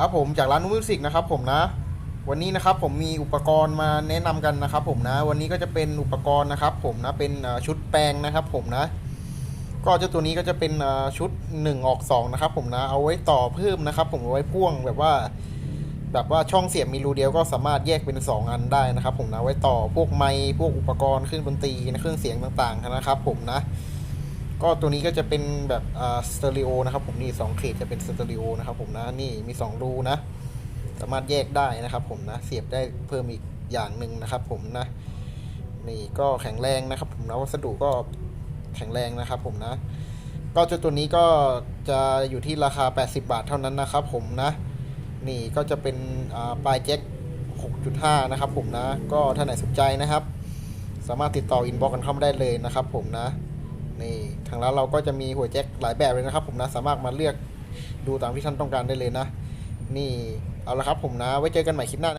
ครับผมจากร้านนูมิวสิกนะครับผมนะ วันนี้นะครับผมมีอุปกรณ์มาแนะนำกันนะครับผมนะ วันนี้ก็จะเป็นอุปกรณ์นะครับผมนะเป็นชุดแปลงนะครับผมนะ ก็เจ้าตัวนี้ก็จะเป็นชุด 1 ออก 2 นะครับผมนะเอาไว้ต่อเพิ่มนะครับผมเอาไว้พ่วงแบบว่า แบบว่าช่องเสียบมีรูเดียวก็สามารถแยกเป็น 2 อันได้นะครับผมนะไว้ต่อพวกไมค์พวกอุปกรณ์เครื่องดนตรีเครื่องเสียงต่างๆนะครับผมนะ ก็ตัวนี้ก็จะเป็นแบบอ่าสเตอริโอนะครับผมนี่สองเขตจะเป็นสเตอริโอนะครับผมนะนี่มี 2 รูนะ สามารถแยกได้นะครับผมนะเสียบได้เพิ่มอีกอย่างหนึ่งนะครับผมนะนี่ก็แข็งแรงนะครับผมนะวัสดุก็แข็งแรงนะครับผมนะ ก็เจ้าตัวนี้ก็จะอยู่ที่ราคา 80 บาทเท่านั้นนะครับผมนะนี่ก็จะเป็นปลายแจ็ค6.5 นะครับผมนะ ก็ถ้าไหนสนใจนะครับ สามารถติดต่ออินบ็อกกันเข้ามาได้เลยนะครับผมนะ นี่ทางร้านเราก็จะมีหัวแจ็คหลายแบบเลยนะครับ ผมนะสามารถมาเลือกดูตามที่ท่านต้องการได้เลยนะ นี่เอาละครับผมนะไว้เจอกันใหม่คลิปหน้า